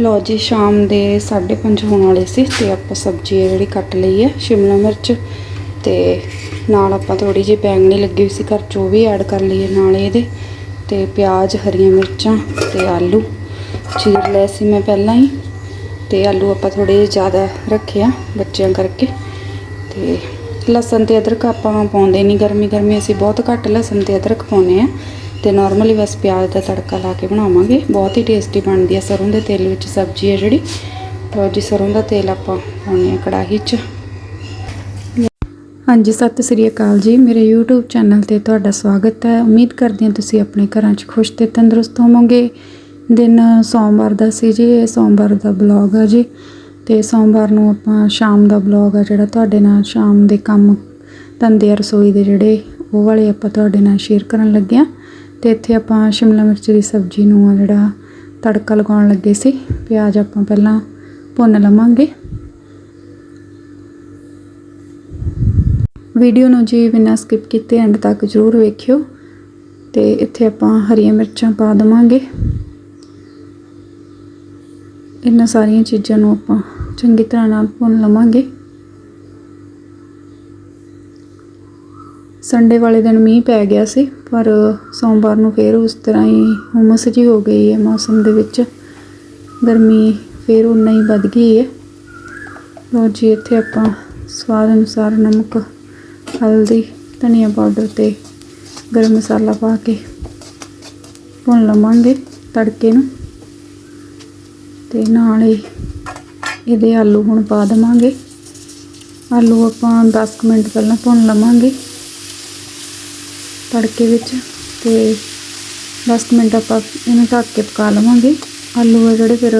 ਲੋ ਜੀ, ਸ਼ਾਮ ਦੇ 5:30 ਹੋਣ ਵਾਲੇ ਸੀ ਤੇ ਆਪਾਂ ਸਬਜ਼ੀ ਹੈ ਜਿਹੜੀ ਕੱਟ ਲਈ ਹੈ, ਸ਼ਿਮਲਾ ਮਿਰਚ ਤੇ ਨਾਲ ਆਪਾਂ ਥੋੜੀ ਜਿਹੀ ਬੈਂਗਣੀ ਲੱਗੀ ਹੋਈ ਸੀ ਘਰ ਚੋਂ ਵੀ ਐਡ ਕਰ ਲਈਏ ਨਾਲ ਇਹਦੇ ਤੇ ਪਿਆਜ਼, ਹਰੀਆਂ ਮਿਰਚਾਂ ਤੇ ਆਲੂ। ਚੀਰ ਲਏ ਸੀ ਮੈਂ ਪਹਿਲਾਂ ਹੀ ਤੇ ਆਲੂ ਆਪਾਂ ਥੋੜੇ ਜਿਹੇ ਜ਼ਿਆਦਾ ਰੱਖੇ ਆ ਬੱਚਿਆਂ ਕਰਕੇ ਤੇ ਲਸਣ ਤੇ ਅਦਰਕ ਆਪਾਂ ਪਾਉਂਦੇ ਨਹੀਂ ਗਰਮੀ ਗਰਮੀ ਅਸੀਂ ਬਹੁਤ ਘੱਟ ਲਸਣ ਤੇ ਅਦਰਕ ਪਾਉਂਦੇ ਆ ਤੇ ਨਾਰਮਲੀ ਬਸ ਪਿਆਜ਼ ਦਾ ਤੜਕਾ ਲਾ ਕੇ ਬਣਾਵਾਂਗੇ। ਬਹੁਤ ਹੀ ਟੇਸਟੀ ਬਣਦੀ ਹੈ ਸਰੋਂ ਦੇ ਤੇਲ ਵਿੱਚ ਸਬਜ਼ੀ ਹੈ ਜਿਹੜੀ। ਤਾਂ ਜੀ, ਸਰੋਂ ਦਾ ਤੇਲ ਆਪਾਂ ਪਾਉਂਦੇ ਆ ਕੜਾਹੀ 'ਚ। ਹਾਂਜੀ, ਸਤਿ ਸ੍ਰੀ ਅਕਾਲ ਜੀ। ਮੇਰੇ YouTube ਚੈਨਲ ਤੇ ਤੁਹਾਡਾ ਸਵਾਗਤ ਹੈ। ਉਮੀਦ ਕਰਦੀ ਹਾਂ ਤੁਸੀਂ ਆਪਣੇ ਘਰਾਂ 'ਚ ਖੁਸ਼ ਤੇ ਤੰਦਰੁਸਤ ਹੋਵੋਗੇ। ਦਿਨ ਸੋਮਵਾਰ ਦਾ ਸੀ ਜੀ। ਇਹ ਸੋਮਵਾਰ ਦਾ ਬਲੌਗ ਆ ਜੀ। ਤੇ ਸੋਮਵਾਰ ਨੂੰ ਆਪਾਂ ਸ਼ਾਮ ਦਾ ਬਲੌਗ ਆ ਜਿਹੜਾ ਤੁਹਾਡੇ ਨਾਲ ਸ਼ਾਮ ਦੇ ਕੰਮ, ਧੰਦੇ ਰਸੋਈ ਦੇ ਜਿਹੜੇ, ਉਹ ਵਾਲੇ ਆਪਾਂ ਤੁਹਾਡੇ ਨਾਲ ਸ਼ੇਅਰ ਕਰਨ ਲੱਗੇ ਆ ਤੇ ਇੱਥੇ ਆਪਾਂ ਸ਼ਿਮਲਾ ਮਿਰਚ ਦੀ ਸਬਜ਼ੀ ਨੂੰ ਆ ਜਿਹੜਾ ਤੜਕਾ ਲਗਾਉਣ ਲੱਗੇ ਸੀ, ਪਿਆਜ਼ ਆਪਾਂ ਪਹਿਲਾਂ ਭੁੰਨ ਲਵਾਂਗੇ। ਵੀਡੀਓ ਨੂੰ ਜੀ ਬਿਨਾਂ ਸਕਿਪ ਕੀਤੇ ਐਂਡ ਤੱਕ ਜ਼ਰੂਰ ਵੇਖਿਓ ਤੇ ਇੱਥੇ ਆਪਾਂ ਹਰੀਆਂ ਮਿਰਚਾਂ ਪਾ ਦਵਾਂਗੇ। ਇਹਨਾਂ ਸਾਰੀਆਂ ਚੀਜ਼ਾਂ ਨੂੰ ਆਪਾਂ ਚੰਗੀ ਤਰ੍ਹਾਂ ਨਾਲ ਭੁੰਨ ਲਵਾਂਗੇ। ਸੰਡੇ ਵਾਲੇ ਦਿਨ ਮੀਂਹ ਪੈ ਗਿਆ ਸੀ, ਪਰ ਸੋਮਵਾਰ ਨੂੰ ਫੇਰ ਉਸ ਤਰ੍ਹਾਂ ਹੀ ਹੁਮਸ ਜੀ ਹੋ ਗਈ ਹੈ ਮੌਸਮ ਦੇ ਵਿੱਚ। ਗਰਮੀ ਫੇਰ ਉਨਾ ਹੀ ਵੱਧ ਗਈ ਹੈ। ਲੋ ਜੀ, ਇੱਥੇ ਆਪਾਂ ਸਵਾਦ ਅਨੁਸਾਰ ਨਮਕ, ਹਲਦੀ, ਧਨੀਆ ਪਾਊਡਰ ਤੇ ਗਰਮ ਮਸਾਲਾ ਪਾ ਕੇ ਭੁੰਨ ਲਵਾਂਗੇ ਤੜਕੇ ਨੂੰ। ਤੇ ਨਾਲ ਹੀ ਇਹਦੇ ਆਲੂ ਹੁਣ ਪਾ ਦਵਾਂਗੇ। ਆਲੂ ਆਪਾਂ 10 ਮਿੰਟ ਪਹਿਲਾਂ ਭੁੰਨ ਲਵਾਂਗੇ। ਤੜਕੇ ਵਿੱਚ ਤੇ 10 ਮਿੰਟ ਆਪਾਂ ਇਹਨੂੰ ਢੱਕ ਕੇ ਪਕਾ ਲਵਾਂਗੇ। ਆਲੂ ਆ ਜਿਹੜੇ ਫਿਰ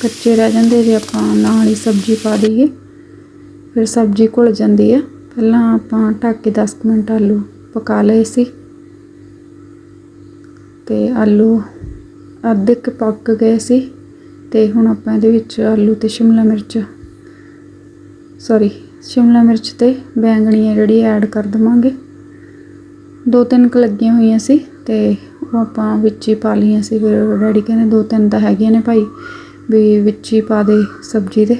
ਕੱਚੇ ਰਹਿ ਜਾਂਦੇ ਜੇ ਆਪਾਂ ਨਾਲ ਹੀ ਸਬਜ਼ੀ ਪਾ ਦਈਏ। ਫਿਰ ਸਬਜ਼ੀ ਘੁਲ ਜਾਂਦੀ ਆ। ਪਹਿਲਾਂ ਆਪਾਂ ਢੱਕ ਕੇ 10 ਮਿੰਟ ਆਲੂ ਪਕਾ ਲਏ ਸੀ। ਤੇ ਆਲੂ ਅੱਧੇ ਕੁ ਪੱਕ ਗਏ ਸੀ। ਤੇ ਹੁਣ ਆਪਾਂ ਇਹਦੇ ਵਿੱਚ ਆਲੂ ਤੇ ਸ਼ਿਮਲਾ ਮਿਰਚ ਸੌਰੀ ਸ਼ਿਮਲਾ ਮਿਰਚ ਤੇ ਬੈਂਗਣੀ ਹੈ ਜਿਹੜੀ ਐਡ ਕਰ ਦਵਾਂਗੇ। ਦੋ ਤਿੰਨ ਕੁ ਲੱਗੀਆਂ ਹੋਈਆਂ ਸੀ ਤੇ ਉਹ ਆਪਾਂ ਵਿੱਚ ਹੀ ਪਾ ਲਈਆਂ ਸੀ, ਫਿਰ ਡੈਡੀ ਕਹਿੰਦੇ ਦੋ ਤਿੰਨ ਤਾਂ ਹੈਗੀਆਂ ਨੇ ਭਾਈ, ਵੀ ਵਿੱਚ ਹੀ ਪਾ ਦੇ ਸਬਜ਼ੀ ਦੇ,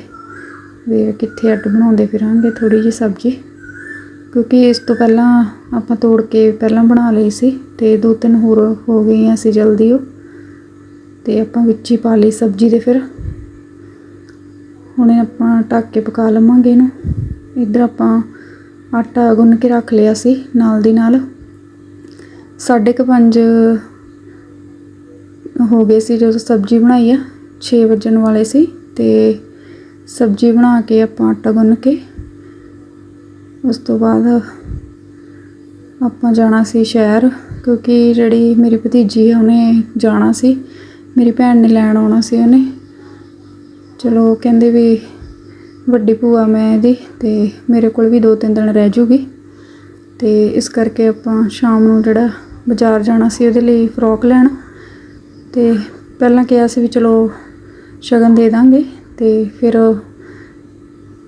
ਵੀ ਕਿੱਥੇ ਅੱਡ ਬਣਾਉਂਦੇ ਫਿਰਾਂਗੇ ਥੋੜੀ ਜੀ ਸਬਜ਼ੀ। ਕਿਉਂਕਿ ਇਸ ਤੋਂ ਪਹਿਲਾਂ ਆਪਾਂ ਤੋੜ ਕੇ ਪਹਿਲਾਂ ਬਣਾ ਲਈ ਸੀ ਤੇ ਦੋ ਤਿੰਨ ਹੋਰ ਹੋ ਗਈਆਂ ਸੀ ਜਲਦੀ ਉਹ, ਤੇ ਆਪਾਂ ਵਿੱਚ ਹੀ ਪਾ ਲਈ ਸਬਜ਼ੀ ਦੇ ਫਿਰ। ਹੁਣੇ ਆਪਾਂ ਢੱਕ ਕੇ ਪਕਾ ਲਵਾਂਗੇ ਇਹਨੂੰ। ਇੱਧਰ ਆਪਾਂ ਆਟਾ ਗੁੰਨ ਕੇ ਰੱਖ ਲਿਆ ਸੀ ਨਾਲ ਦੀ ਨਾਲ। ਸਾਢੇ ਕੁ ਪੰਜ ਹੋ ਗਏ ਸੀ ਜਦੋਂ ਸਬਜ਼ੀ ਬਣਾਈ ਆ 6 ਵਜਣ ਵਾਲੇ ਸੀ ਤੇ ਸਬਜ਼ੀ ਬਣਾ ਕੇ ਆਪਾਂ ਆਟਾ ਗੁੰਨ ਕੇ ਉਸ ਤੋਂ ਬਾਅਦ ਆਪਾਂ ਜਾਣਾ ਸੀ ਸ਼ਹਿਰ ਕਿਉਂਕਿ ਜਿਹੜੀ ਮੇਰੀ ਭਤੀਜੀ ਹੈ ਉਹਨੇ ਜਾਣਾ ਸੀ, ਮੇਰੀ ਭੈਣ ਨੇ ਲੈਣ ਆਉਣਾ ਸੀ ਉਹਨੇ। ਚਲੋ ਕਹਿੰਦੇ ਵੀ ਵੱਡੀ ਭੂਆ ਮੈਂ ਇਹਦੀ ਤੇ ਮੇਰੇ ਕੋਲ ਵੀ ਦੋ ਤਿੰਨ ਦਿਨ ਰਹਿ ਜੂਗੀ ਤੇ ਇਸ ਕਰਕੇ ਆਪਾਂ ਸ਼ਾਮ ਨੂੰ ਜਿਹੜਾ ਬਾਜ਼ਾਰ ਜਾਣਾ ਸੀ ਉਹਦੇ ਲਈ ਫਰੋਕ ਲੈਣ ਤੇ ਪਹਿਲਾਂ ਕਿਹਾ ਸੀ ਵੀ ਚਲੋ ਸ਼ਗਨ ਦੇ ਦਾਂਗੇ ਤੇ ਫਿਰ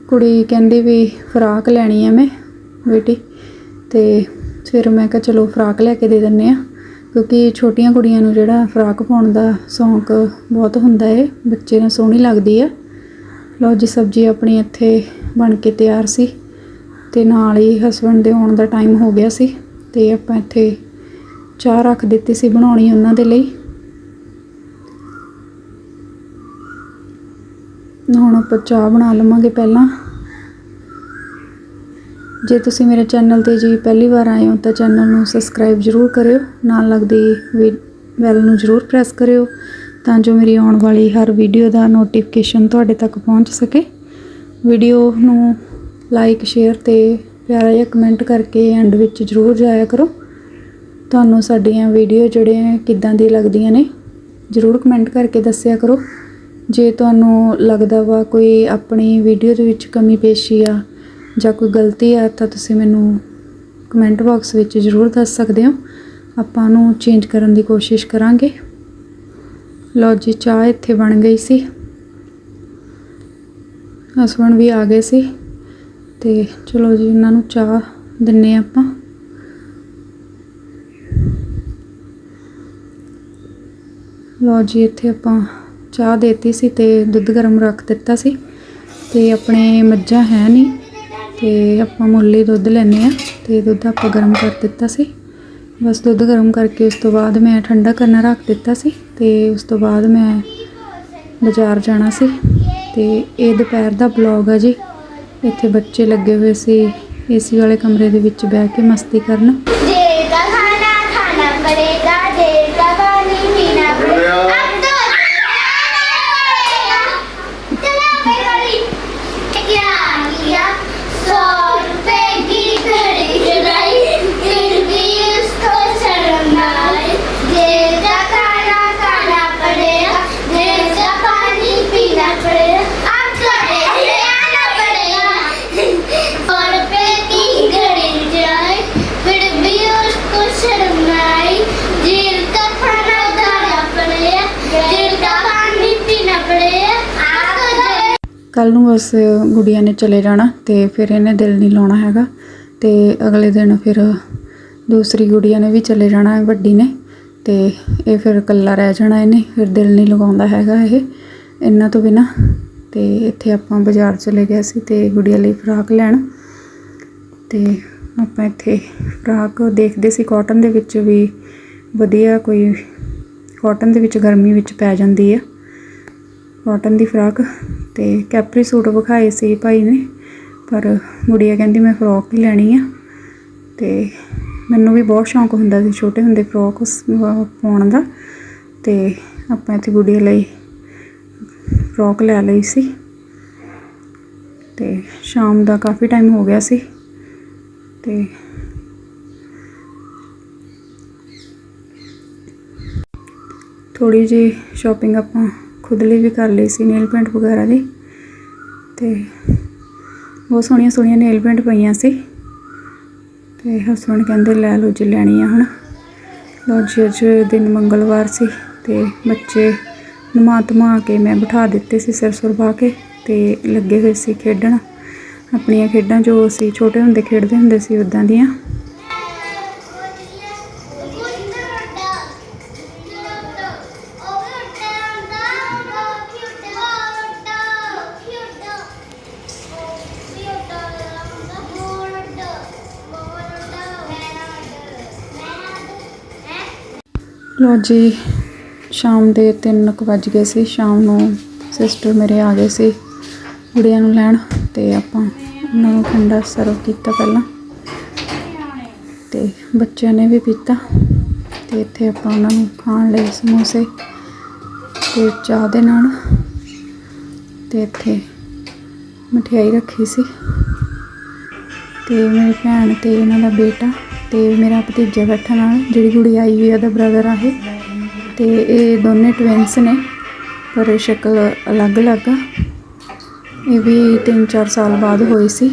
ਕੁੜੀ ਕਹਿੰਦੀ ਵੀ ਫਰਾਕ ਲੈਣੀ ਹੈ ਮੈਂ ਬੇਟੀ ਤੇ ਫਿਰ ਮੈਂ ਕਿਹਾ ਚਲੋ ਫਰਾਕ ਲੈ ਕੇ ਦੇ ਦਿੰਨੇ ਆ, ਕਿਉਂਕਿ ਛੋਟੀਆਂ ਕੁੜੀਆਂ ਨੂੰ ਜਿਹੜਾ ਫਰਾਕ ਪਾਉਣ ਦਾ ਸ਼ੌਂਕ ਬਹੁਤ ਹੁੰਦਾ ਏ, ਬੱਚੇ ਨੂੰ ਸੋਹਣੀ ਲੱਗਦੀ ਆ। ਲਓ ਜੀ, ਸਬਜ਼ੀ ਆਪਣੀ ਇੱਥੇ ਬਣ ਕੇ ਤਿਆਰ ਸੀ ਤੇ ਨਾਲ ਹੀ ਹਸਬੰਡ ਦੇ ਆਉਣ ਦਾ ਟਾਈਮ ਹੋ ਗਿਆ ਸੀ ਤੇ ਆਪਾਂ ਇੱਥੇ ਚਾਹ ਰੱਖ ਦਿੱਤੀ ਸੀ ਬਣਾਉਣੀ ਉਹਨਾਂ ਦੇ ਲਈ। ਹੁਣ ਆਪਾਂ ਚਾਹ ਬਣਾ ਲਵਾਂਗੇ ਪਹਿਲਾਂ। ਜੇ ਤੁਸੀਂ ਮੇਰੇ ਚੈਨਲ ਤੇ ਜੀ ਪਹਿਲੀ ਵਾਰ ਆਏ ਹੋ ਤਾਂ ਚੈਨਲ ਨੂੰ ਸਬਸਕ੍ਰਾਈਬ ਜ਼ਰੂਰ ਕਰਿਓ, ਨਾਲ ਲੱਗਦੀ ਬੈਲ ਨੂੰ ਜ਼ਰੂਰ ਪ੍ਰੈਸ ਕਰਿਓ ਤਾਂ ਜੋ ਮੇਰੀ ਆਉਣ ਵਾਲੀ ਹਰ ਵੀਡੀਓ ਦਾ ਨੋਟੀਫਿਕੇਸ਼ਨ ਤੁਹਾਡੇ ਤੱਕ ਪਹੁੰਚ ਸਕੇ। ਵੀਡੀਓ ਨੂੰ ਲਾਈਕ, ਸ਼ੇਅਰ ਤੇ ਪਿਆਰਾ ਜਿਹਾ ਕਮੈਂਟ ਕਰਕੇ ਐਂਡ ਵਿੱਚ ਜ਼ਰੂਰ ਜਾਇਆ ਕਰੋ। ਤੁਹਾਨੂੰ ਸਾਡੀਆਂ ਵੀਡੀਓ ਜਿਹੜੇ ਕਿੱਦਾਂ ਦੀ ਲੱਗਦੀਆਂ ਨੇ, ਜ਼ਰੂਰ ਕਮੈਂਟ ਕਰਕੇ ਦੱਸਿਆ ਕਰੋ। ਜੇ ਤੁਹਾਨੂੰ ਲੱਗਦਾ ਵਾ ਕੋਈ ਆਪਣੀ ਵੀਡੀਓ ਦੇ ਵਿੱਚ ਕਮੀ ਪੇਸ਼ੀ ਆ ਜਾਂ ਕੋਈ ਗਲਤੀ ਆ, ਤਾਂ ਤੁਸੀਂ ਮੈਨੂੰ ਕਮੈਂਟ ਬਾਕਸ ਵਿੱਚ ਜ਼ਰੂਰ ਦੱਸ ਸਕਦੇ ਹੋ। ਆਪਾਂ ਨੂੰ ਚੇਂਜ ਕਰਨ ਦੀ ਕੋਸ਼ਿਸ਼ ਕਰਾਂਗੇ। ਲਓ ਜੀ, ਚਾਹ ਇੱਥੇ ਬਣ ਗਈ ਸੀ। ਹਸਬੰਡ ਵੀ ਆ ਗਏ ਸੀ। ਤੇ ਚਲੋ ਜੀ ਉਹਨਾਂ ਨੂੰ ਚਾਹ ਦਿੰਨੇ ਆਪਾਂ। ਲੋ ਜੀ, ਇੱਥੇ ਆਪਾਂ ਚਾਹ ਦੇਤੀ ਸੀ ਤੇ ਦੁੱਧ ਗਰਮ ਰੱਖ ਦਿੱਤਾ ਸੀ ਤੇ ਆਪਣੇ ਮੱਝਾਂ ਹੈ ਨਹੀਂ ਤੇ ਆਪਾਂ ਮੁੱਲੀ ਦੁੱਧ ਲੈਨੇ ਆ ਤੇ ਦੁੱਧ ਆਪਾਂ ਗਰਮ ਕਰ ਦਿੱਤਾ ਸੀ। ਬਸ ਦੁੱਧ ਗਰਮ ਕਰਕੇ ਉਸ ਤੋਂ ਬਾਅਦ ਮੈਂ ਠੰਡਾ ਕਰਨਾ ਰੱਖ ਦਿੱਤਾ ਸੀ ਤੇ ਉਸ ਤੋਂ ਬਾਅਦ ਮੈਂ ਬਾਜ਼ਾਰ ਜਾਣਾ ਸੀ ਤੇ ਇਹ ਦੁਪਹਿਰ ਦਾ ਬਲੌਗ ਆ ਜੀ। ਇੱਥੇ ਬੱਚੇ ਲੱਗੇ ਹੋਏ ਸੀ ਏਸੀ ਵਾਲੇ ਕਮਰੇ ਦੇ ਵਿੱਚ ਬਹਿ ਕੇ ਮਸਤੀ ਕਰਨ। ਜੇ ਦਾ ਖਾਣਾ ਖਾਣਾ ਪੜੇਗਾ ਕੱਲ ਨੂੰ ਬਸ ਗੁੜੀਆ ਨੇ ਚਲੇ ਜਾਣਾ ਤੇ ਫਿਰ ਇਹਨੇ ਦਿਲ ਨਹੀਂ ਲਾਉਣਾ ਹੈਗਾ ਤੇ ਅਗਲੇ ਦਿਨ ਫਿਰ ਦੂਸਰੀ ਗੁੜੀਆ ਨੇ ਵੀ ਚਲੇ ਜਾਣਾ ਵੱਡੀ ਨੇ ਤੇ ਇਹ ਫਿਰ ਇਕੱਲਾ ਰਹਿ ਜਾਣਾ ਇਹਨੇ, ਫਿਰ ਦਿਲ ਨਹੀਂ ਲਗਾਉਂਦਾ ਹੈਗਾ ਇਹ, ਇਹਨਾਂ ਤੋਂ ਬਿਨਾ। ਤੇ ਇੱਥੇ ਆਪਾਂ ਬਾਜ਼ਾਰ ਚਲੇ ਗਏ ਸੀ ਤੇ ਗੁੜੀਆ ਲਈ ਫਰਾਕ ਲੈਣ। ਤੇ ਆਪਾਂ ਇੱਥੇ ਫਰਾਕ ਦੇਖਦੇ ਸੀ ਕਾਟਨ ਦੇ ਵਿੱਚ ਵੀ ਵਧੀਆ ਕੋਈ ਕਾਟਨ ਦੇ ਵਿੱਚ ਗਰਮੀ ਵਿੱਚ ਪੈ ਜਾਂਦੀ ਆ। ਕਾਟਨ ਦੀ ਫਰਾਕ ਤੇ ਕੈਪਰੀ ਸੂਟ ਵਿਖਾਏ ਸੀ ਭਾਈ ਨੇ, ਪਰ ਗੁੜੀਆ ਕਹਿੰਦੀ ਮੈਂ ਫਰੋਕ ਹੀ ਲੈਣੀ ਆ। ਤੇ ਮੈਨੂੰ ਵੀ ਬਹੁਤ ਸ਼ੌਂਕ ਹੁੰਦਾ ਸੀ, ਛੋਟੇ ਹੁੰਦੇ ਫਰੋਕ ਪਾਉਣ ਦਾ। ਤੇ ਆਪਾਂ ਇੱਥੇ ਗੁੜੀਆ ਲਈ ਫਰੋਕ ਲੈ ਲਈ ਸੀ। ਤੇ ਸ਼ਾਮ ਦਾ ਕਾਫੀ ਟਾਈਮ ਹੋ ਗਿਆ ਸੀ। ਤੇ ਥੋੜੀ ਜੀ ਸ਼ਾਪਿੰਗ ਆਪਾਂ ਖੁਦ ਲਈ ਵੀ ਕਰ ਲਈ ਸੀ ਨੇਲ ਪੈਂਟ ਵਗੈਰਾ ਦੀ। ਤੇ ਬਹੁਤ ਸੋਹਣੀਆਂ ਸੋਹਣੀਆਂ ਨੇਲ ਪੈਂਟ ਪਈਆਂ ਸੀ। ਤੇ ਹਸਬੰਡ ਕਹਿੰਦੇ, ਲੈ ਲਓ ਜੇ ਲੈਣੀ ਆ ਹੁਣ ਲਓ ਜੀ, ਅੱਜ ਦਿਨ ਮੰਗਲਵਾਰ ਸੀ ਤੇ ਬੱਚੇ ਨਮਾ ਧਮਾ ਕੇ ਮੈਂ ਬਿਠਾ ਦਿੱਤੇ ਸੀ ਸਿਰ ਸੁਰ ਪਾ ਕੇ ਤੇ ਲੱਗੇ ਹੋਏ ਸੀ ਖੇਡਣ। ਆਪਣੀਆਂ ਖੇਡਾਂ ਜੋ ਅਸੀਂ ਛੋਟੇ ਹੁੰਦੇ ਖੇਡਦੇ ਹੁੰਦੇ ਸੀ ਉਦਾਂ ਦੀਆਂ। ਲੋ ਜੀ, ਸ਼ਾਮ ਦੇ 3 ਵੱਜ ਗਏ ਸੀ, ਸ਼ਾਮ ਨੂੰ ਸਿਸਟਰ ਮੇਰੇ ਆ ਗਏ ਸੀ ਗੁੜੀਆਂ ਨੂੰ ਲੈਣ ਤੇ ਆਪਾਂ ਉਹਨਾਂ ਨੂੰ ਠੰਡਾ ਸਰਵ ਕੀਤਾ ਪਹਿਲਾਂ ਤੇ ਬੱਚਿਆਂ ਨੇ ਵੀ ਪੀਤਾ ਤੇ ਇੱਥੇ ਆਪਾਂ ਉਹਨਾਂ ਨੂੰ ਖਾਣ ਲਈ ਸਮੋਸੇ ਤੇ ਚਾਹ ਦੇ ਨਾਲ ਤੇ ਇੱਥੇ ਮਠਿਆਈ ਰੱਖੀ ਸੀ ਤੇ ਮੇਰੀ ਭੈਣ ਤੇ ਉਹਨਾਂ ਦਾ ਬੇਟਾ ਤੇ ਮੇਰਾ ਭਤੀਜਾ ਬੈਠਾ ਨਾਲ, ਜਿਹੜੀ ਕੁੜੀ ਆਈ ਹੋਈ ਆ ਦਾ ਬ੍ਰਦਰ ਆ ਇਹ। ਤੇ ਇਹ ਦੋਨੇ ਟਵਿੰਸ ਨੇ, ਪਰ ਸ਼ਕਲ ਅਲੱਗ-ਅਲੱਗ ਆ। ਇਹ ਵੀ 3-4 ਸਾਲ ਬਾਅਦ ਹੋਈ ਸੀ।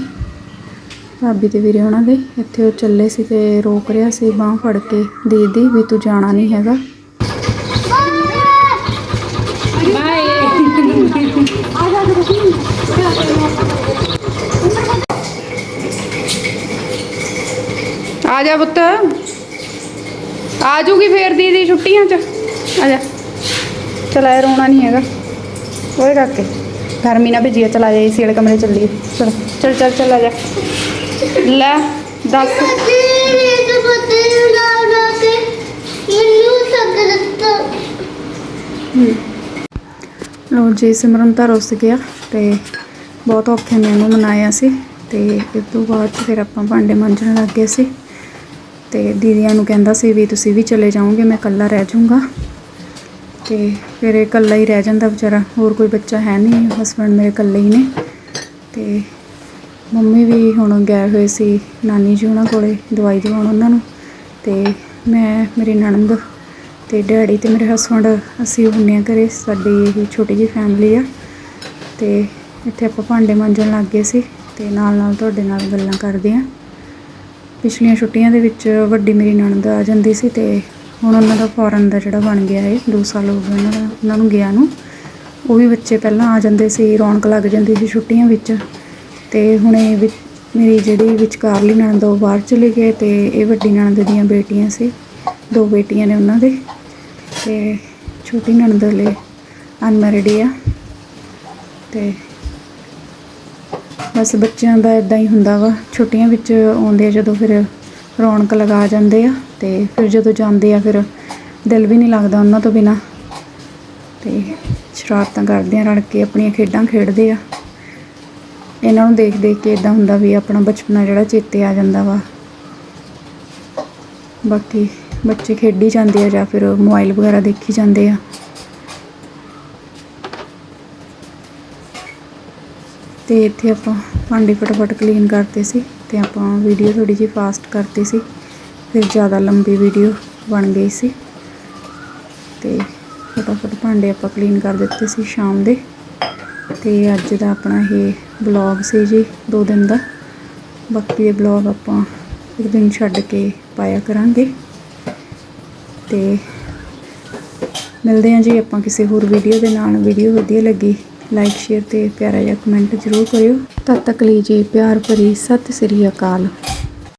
ਭਾਬੀ ਤੇ ਵੀਰੇ ਉਹਨਾਂ ਦੇ, ਇੱਥੇ ਉਹ ਚੱਲੇ ਸੀ ਤੇ ਰੋਕ ਰਿਹਾ ਸੀ, ਬਾਹ ਫੜ ਕੇ, ਦੀਦੀ, ਵੀ ਤੂੰ ਜਾਣਾ ਨਹੀਂ ਹੈਗਾ। ਆ ਜਾ ਪੁੱਤ। ਆ ਜੂਗੀ ਫੇਰ ਦੀਦੀ ਛੁੱਟੀਆਂ ਚ। ਆ ਜਾ। ਚਲਾ ਰੋਣਾ ਨਹੀਂ ਹੈਗਾ। ਉਹਦੇ ਕਰਕੇ। ਗਰਮੀ ਨਾ ਭੇਜੀਆ ਚਲਾ ਜਾ, ਏਸੀ ਵਾਲੇ ਕਮਰੇ ਚੱਲੀਏ। ਚਲ ਚਲ ਚਲ ਚਲ ਆ ਜਾ। ਲੈ, ਦੱਸ। ਲੋ ਜੀ, ਸਿਮਰਨ ਤਾਂ ਰੁੱਸ ਗਿਆ ਤੇ ਬਹੁਤ ਔਖੇ ਨੇ ਉਹਨੂੰ ਮਨਾਇਆ ਸੀ ਤੇ ਇਸ ਤੋਂ ਬਾਅਦ ਫਿਰ ਆਪਾਂ ਭਾਂਡੇ ਮਾਂਜਣ ਲੱਗ ਗਏ ਸੀ। ਤੇ ਦੀਦੀਆਂ ਨੂੰ ਕਹਿੰਦਾ ਸੀ ਵੀ ਤੁਸੀਂ ਵੀ ਚਲੇ ਜਾਓਗੇ, ਮੈਂ ਇਕੱਲਾ ਰਹਿ ਜਾਊਂਗਾ। ਤੇ ਫਿਰ ਇਹ ਇਕੱਲਾ ਹੀ ਰਹਿ ਜਾਂਦਾ ਵਿਚਾਰਾ, ਹੋਰ ਕੋਈ ਬੱਚਾ ਹੈ ਨਹੀਂ ਹਸਬੰਡ ਮੇਰੇ ਇਕੱਲੇ ਹੀ ਨੇ। ਤੇ ਮੰਮੀ ਵੀ ਹੁਣ ਗਏ ਹੋਏ ਸੀ ਨਾਨੀ ਜੀ ਉਹਨਾਂ ਕੋਲੇ, ਦਵਾਈ ਦਿਵਾਉਣ ਉਹਨਾਂ ਨੂੰ। ਤੇ ਮੈਂ, ਮੇਰੀ ਨਣਦ ਤੇ ਡੈਡੀ ਤੇ ਮੇਰੇ ਹਸਬੰਡ ਅਸੀਂ ਹੁੰਨੇ ਆ ਘਰੇ, ਸਾਡੀ ਇਹ ਛੋਟੀ ਜਿਹੀ ਫੈਮਿਲੀ ਆ। ਤੇ ਇੱਥੇ ਆਪਾਂ ਭਾਂਡੇ ਮਾਂਜਣ ਲੱਗ ਗਏ ਸੀ ਤੇ ਨਾਲ ਨਾਲ ਤੁਹਾਡੇ ਨਾਲ ਗੱਲਾਂ ਕਰਦੇ ਆ। ਪਿਛਲੀਆਂ ਛੁੱਟੀਆਂ ਦੇ ਵਿੱਚ ਵੱਡੀ ਮੇਰੀ ਨਣਦ ਆ ਜਾਂਦੀ ਸੀ ਤੇ ਹੁਣ ਉਹਨਾਂ ਦਾ ਫੋਰਨ ਦਾ ਜਿਹੜਾ ਬਣ ਗਿਆ ਹੈ 2 ਸਾਲ ਹੋ ਗਏ ਉਹਨਾਂ ਦਾ, ਉਹਨਾਂ ਨੂੰ ਗਿਆ ਨੂੰ। ਉਹ ਵੀ ਬੱਚੇ ਪਹਿਲਾਂ ਆ ਜਾਂਦੇ ਸੀ, ਰੌਣਕ ਲੱਗ ਜਾਂਦੀ ਸੀ ਛੁੱਟੀਆਂ ਵਿੱਚ। ਤੇ ਹੁਣ ਇਹ ਮੇਰੀ ਜਿਹੜੀ ਵਿਚਕਾਰਲੀ ਨਣਦ ਉਹ ਬਾਹਰ ਚਲੇ ਗਏ ਤੇ ਇਹ ਵੱਡੀ ਨਣਦ ਦੀਆਂ ਬੇਟੀਆਂ ਸੀ। ਦੋ ਬੇਟੀਆਂ ਨੇ ਉਹਨਾਂ ਦੇ। ਤੇ ਛੋਟੀ ਨਣਦ ਲਈ ਅਨਮੈਰਿਡ ਆ। ਤੇ ਬਸ ਬੱਚਿਆਂ ਦਾ ਇਦਾਂ ਹੀ ਹੁੰਦਾ ਵਾ। ਛੁੱਟੀਆਂ ਵਿੱਚ ਆਉਂਦੇ ਆ ਜਦੋਂ ਫਿਰ ਰੌਣਕ ਲਗਾ ਜਾਂਦੇ ਆ ਤੇ ਫਿਰ ਜਦੋਂ ਜਾਂਦੇ ਆ ਫਿਰ ਦਿਲ ਵੀ ਨਹੀਂ ਲੱਗਦਾ ਉਹਨਾਂ ਤੋਂ ਬਿਨਾ। ਤੇ ਸ਼ਰਾਰਤਾਂ ਕਰਦੇ ਆ, ਰਲ ਕੇ ਆਪਣੀਆਂ ਖੇਡਾਂ ਖੇਡਦੇ ਆ। ਇਹਨਾਂ ਨੂੰ ਦੇਖ ਦੇਖ ਕੇ ਇਦਾਂ ਹੁੰਦਾ ਵੀ ਆਪਣਾ ਬਚਪਨਾ ਜਿਹੜਾ ਚੇਤੇ ਆ ਜਾਂਦਾ ਵਾ। ਬਾਕੀ ਬੱਚੇ ਖੇਡੀ ਜਾਂਦੇ ਆ ਜਾਂ ਫਿਰ ਮੋਬਾਈਲ ਵਗੈਰਾ ਦੇਖੀ ਜਾਂਦੇ ਆ। ਤੇ ਇੱਥੇ ਆਪਾਂ ਭਾਂਡੇ ਫਟਾਫਟ ਕਲੀਨ ਕਰਤੇ ਸੀ ਤੇ ਆਪਾਂ ਵੀਡੀਓ ਥੋੜੀ ਜਿਹੀ ਫਾਸਟ ਕਰਤੀ ਸੀ, ਫਿਰ ਜ਼ਿਆਦਾ ਲੰਬੀ ਵੀਡੀਓ ਬਣ ਗਈ ਸੀ। ਤੇ ਫਟਾਫਟ ਭਾਂਡੇ ਆਪਾਂ ਕਲੀਨ ਕਰ ਦਿੱਤੇ ਸੀ ਸ਼ਾਮ ਦੇ। ਤੇ ਅੱਜ ਦਾ ਆਪਣਾ ਇਹ ਬਲੌਗ ਸੀ ਜੀ, ਦੋ ਦਿਨ ਦਾ। ਬਾਕੀ ਦੇ ਬਲੌਗ ਆਪਾਂ ਇੱਕ ਦਿਨ ਛੱਡ ਕੇ ਪਾਇਆ ਕਰਾਂਗੇ। ਤੇ ਮਿਲਦੇ ਹਾਂ ਜੀ ਆਪਾਂ ਕਿਸੇ ਹੋਰ ਵੀਡੀਓ ਦੇ ਨਾਲ। ਵੀਡੀਓ ਵਧੀਆ ਲੱਗੀ ਲਾਈਕ, ਸ਼ੇਅਰ ਤੇ ਪਿਆਰਾ ਜਿਹਾ ਕਮੈਂਟ ਜ਼ਰੂਰ ਕਰਿਓ। ਤਦ ਤੱਕ ਲਈ ਜੀ ਪਿਆਰ ਭਰੀ, ਸਤਿ ਸ੍ਰੀ ਅਕਾਲ।